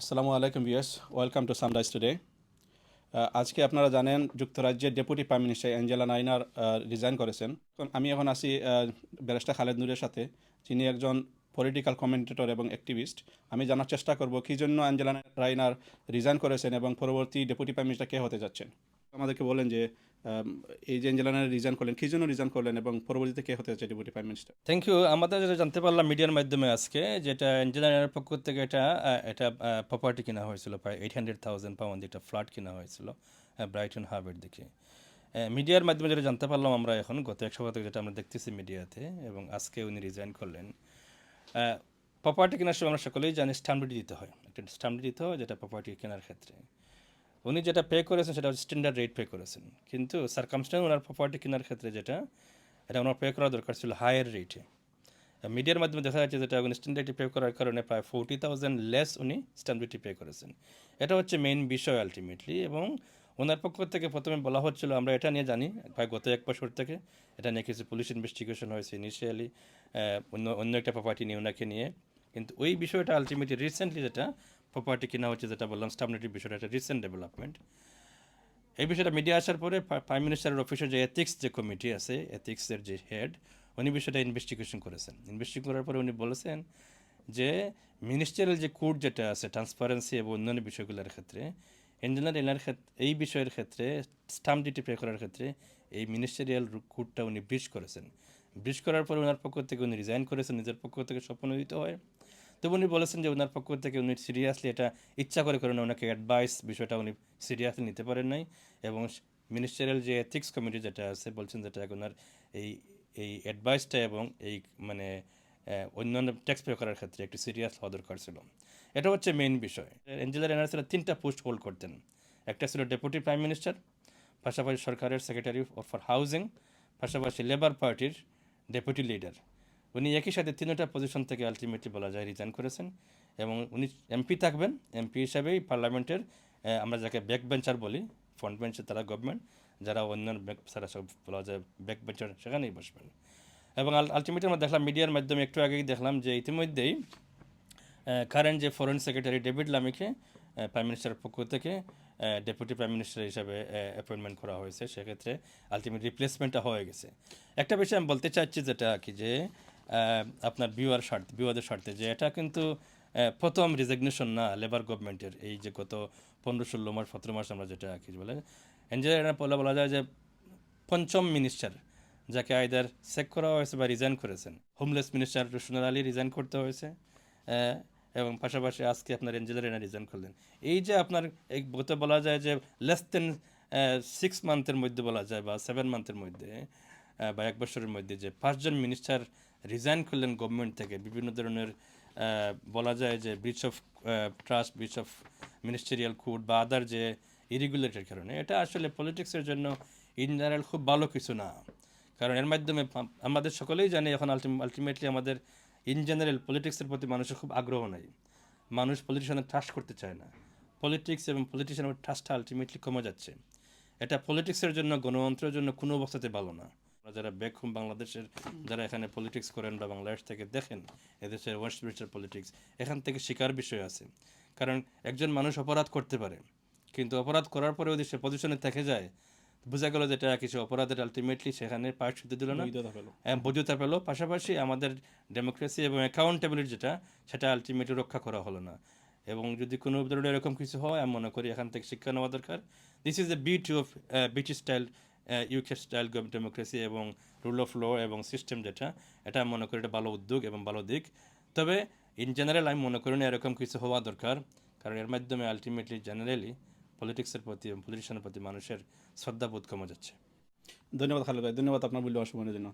আসসালামু আলাইকুম viewers, welcome to Sunrise Today. আজকে আপনারা জানেন যুক্তরাজ্যের deputy prime minister Angela Rayner resign করেছেন। আমি এখন আছি ব্যারিস্টার খালেদ নূরের সাথে, যিনি একজন পলিটিক্যাল কমেন্টেটর এবং অ্যাক্টিভিস্ট আমি জানার চেষ্টা করব কী জন্য অ্যাঞ্জেলা রাইনার রিজাইন করেছেন এবং পরবর্তী ডেপুটি প্রাইম মিনিস্টার কে হতে যাচ্ছেন। আমাদেরকে বলেন যে এই যে নাইনার রিজাইন করলেন, কী জন্য রিজাইন করলেন এবং পরবর্তীতে কে হতে যাচ্ছে deputy prime minister thank you আমাদের যেটা জানতে পারলাম মিডিয়ার মাধ্যমে আজকে, যেটা ইঞ্জিনিয়ারের পক্ষ থেকে এটা এটা প্রপার্টি কেনা হয়েছিল, প্রায় এইট হান্ড্রেড থাউজেন্ড পাউন্ড একটা ফ্ল্যাট কেনা হয়েছিল ব্রাইটন হাবের দিকে। মিডিয়ার মাধ্যমে যেটা জানতে পারলাম আমরা এখন, গত এক সপ্তাহ থেকে যেটা আমরা দেখতেছি মিডিয়াতে, এবং আজকে উনি রিজাইন করলেন। প্রপার্টি কেনার সময় আমরা সকলেই জানি স্ট্যাম্প ডিউটি দিতে হয়। একটা স্ট্যাম্প ডিউটি দিতে হয়, যেটা প্রপার্টি কেনার ক্ষেত্রে। উনি যেটা পে করেছেন সেটা স্ট্যান্ডার্ড রেট পে করেছেন। কিন্তু সার্কামস্টেন্স ওনার প্রপার্টি কেনার ক্ষেত্রে যেটা, এটা ওনার পে করা দরকার ছিল হায়ার রেটে মিডিয়ার মাধ্যমে দেখা যাচ্ছে যেটা উনি স্ট্যান্ড ডিউটি পে করার কারণে প্রায় ফোর্টি থাউজেন্ড লেস উনি স্ট্যাম্প পে করেছেন। এটা হচ্ছে মেইন বিষয় আলটিমেটলি এবং ওনার পক্ষ থেকে প্রথমে বলা হচ্ছিল, আমরা এটা নিয়ে জানি প্রায় গত এক বছর থেকে এটা নিয়ে কিছু পুলিশ ইনভেস্টিগেশন হয়েছে ইনিশিয়ালি অন্য অন্য একটা প্রপার্টি নিয়ে ওনাকে নিয়ে। কিন্তু ওই বিষয়টা আলটিমেটলি রিসেন্টলি যেটা প্রপার্টি কেনা হচ্ছে যেটা বললাম ডিউটি বিষয়টা একটা রিসেন্ট ডেভেলপমেন্ট এই বিষয়টা মিডিয়া আসার পরে প্রাইম মিনিস্টারের অফিসের যে এথিক্স যে কমিটি আছে এথিক্সের যে হেড উনি বিষয়টা ইনভেস্টিগেশন করেছেন। ইনভেস্টিগেশন করার পরে উনি বলেছেন যে মিনিস্টারিয়াল যে কোড যেটা আছে ট্রান্সপারেন্সি এবং অন্যান্য বিষয়গুলোর ক্ষেত্রে ইঞ্জিনিয়ার এনার ক্ষেত্রে এই বিষয়ের ক্ষেত্রে স্টাম্প ডিউটি পে করার ক্ষেত্রে এই মিনিস্টারিয়াল কোডটা উনি ব্রিজ করেছেন। ব্রিজ করার পরে ওনার পক্ষ থেকে উনি রিজাইন করেছেন, নিজের পক্ষ থেকে স্বপ্ন হয়। তবু উনি বলেছেন যে ওনার পক্ষ থেকে উনি সিরিয়াসলি এটা ইচ্ছা করে করেন, ওনাকে অ্যাডভাইস বিষয়টা উনি সিরিয়াসলি নিতে পারেন নাই এবং মিনিস্টারিয়াল যে এথিক্স কমিটি যেটা আছে বলছেন যেটা ওনার এই এই অ্যাডভাইসটা এবং এই মানে অন্যান্য ট্যাক্স পে করার ক্ষেত্রে একটু সিরিয়াস হওয়া দরকার ছিল। এটা হচ্ছে মেইন বিষয়। এঞ্জেলা রেনার ছিল তিনটা পোস্ট হোল্ড করতেন। একটা ছিল ডেপুটি প্রাইম মিনিস্টার পাশাপাশি সরকারের সেক্রেটারি ফর হাউজিং পাশাপাশি লেবার পার্টির ডেপুটি লিডার উনি একই সাথে তিনটা পজিশন থেকে আলটিমেটলি বলা যায় রিজাইন করেছেন এবং উনি এমপি থাকবেন। এমপি হিসাবেই পার্লামেন্টের আমরা যাকে ব্যাক বেঞ্চার বলি ফ্রন্ট বেঞ্চে তারা গভর্নমেন্ট যারা অন্য ব্যাক তারা সব বলা যায় ব্যাক বেঞ্চার সেখানেই বসবেন। এবং আলটিমেটলি আমরা দেখলাম মিডিয়ার মাধ্যমে, একটু আগেই দেখলাম যে ইতিমধ্যেই কারেন্ট যে ফরেন সেক্রেটারি ডেভিড লামিকে প্রাইম মিনিস্টারের পক্ষ থেকে ডেপুটি প্রাইম মিনিস্টার হিসাবে অ্যাপয়েন্টমেন্ট করা হয়েছে। সেক্ষেত্রে আলটিমেট রিপ্লেসমেন্টটা হয়ে গেছে। একটা বিষয় আমি বলতে চাচ্ছি যেটা কি যে আপনার বিওয়ার স্বার্থে বিওয়াদের স্বার্থে যে এটা কিন্তু প্রথম রিজিগনেশন না লেবার গভর্নমেন্টের এই যে গত পনেরো ষোলো মাস, সতেরো মাস আমরা যেটা কি বলে এনজিনিয়ার বলা বলা যায় যে পঞ্চম মিনিস্টার যাকে আইদার চেক করা হয়েছে বা রিজাইন করেছেন। Homeless minister Rushanara Ali resign করতে হয়েছে এবং পাশাপাশি আজকে আপনার এঞ্জেলার এনা রিজাইন করলেন। এই যে আপনার এই গত বলা যায় যে লেস দেন সিক্স মান্থের মধ্যে বলা যায় বা সেভেন মান্থের মধ্যে বা এক বছরের মধ্যে যে পাঁচজন মিনিস্টার রিজাইন করলেন গভর্নমেন্ট থেকে, বিভিন্ন ধরনের বলা যায় যে breach of trust breach of ministerial code বা আদার যে ইরেগুলেটের কারণে, এটা আসলে পলিটিক্সের জন্য ইন জেনারেল খুব ভালো কিছু না। কারণ এর মাধ্যমে আমাদের সকলেই জানি এখন আলটিমেটলি আমাদের ইন জেনারেল পলিটিক্সের প্রতি মানুষের খুব আগ্রহ নাই। মানুষ পলিটিশিয়ানের ট্রাস্ট করতে চায় না। পলিটিক্স এবং পলিটিশিয়ানের ট্রাস্টটা আলটিমেটলি কমে যাচ্ছে। এটা পলিটিক্সের জন্য, গণতন্ত্রের জন্য কোনো অবস্থাতে ভালো না। আমরা যারা বেগম বাংলাদেশের যারা এখানে পলিটিক্স করেন বা বাংলাদেশ থেকে দেখেন এদেশের ওয়েস্ট ব্রিটিশের পলিটিক্স এখান থেকে শিকার বিষয় আছে। কারণ একজন মানুষ অপরাধ করতে পারে কিন্তু অপরাধ করার পরেও যদি সে পজিশনে থেকে যায় বোঝা গেল যেটা কিছু অপরাধের আলটিমেটলি সেখানে পার্ট শুধু দিল না। বৈধতা হ্যাঁ, বৈধতা পেল। পাশাপাশি আমাদের ডেমোক্রেসি এবং অ্যাকাউন্টেবিলিটি যেটা সেটা আলটিমেটলি রক্ষা করা হলো না। এবং যদি কোনো ধরনের এরকম কিছু হয় আমি মনে করি এখান থেকে শিক্ষা নেওয়া দরকার। This is the beauty of British style UK style democracy এবং রুল অফ ল এবং সিস্টেম যেটা, এটা মনে করি এটা ভালো উদ্যোগ এবং ভালো দিক। তবে ইন জেনারেল আমি মনে করি না এরকম কিছু হওয়া দরকার, কারণ এর মাধ্যমে আলটিমেটলি জেনারেলি পলিটিক্সের প্রতি এবং পলিটিশিয়ানের প্রতি মানুষের শ্রদ্ধাবোধ কমে যাচ্ছে। ধন্যবাদ খালেদ ভাই, ধন্যবাদ আপনার মূল্যবান সময়ের জন্য।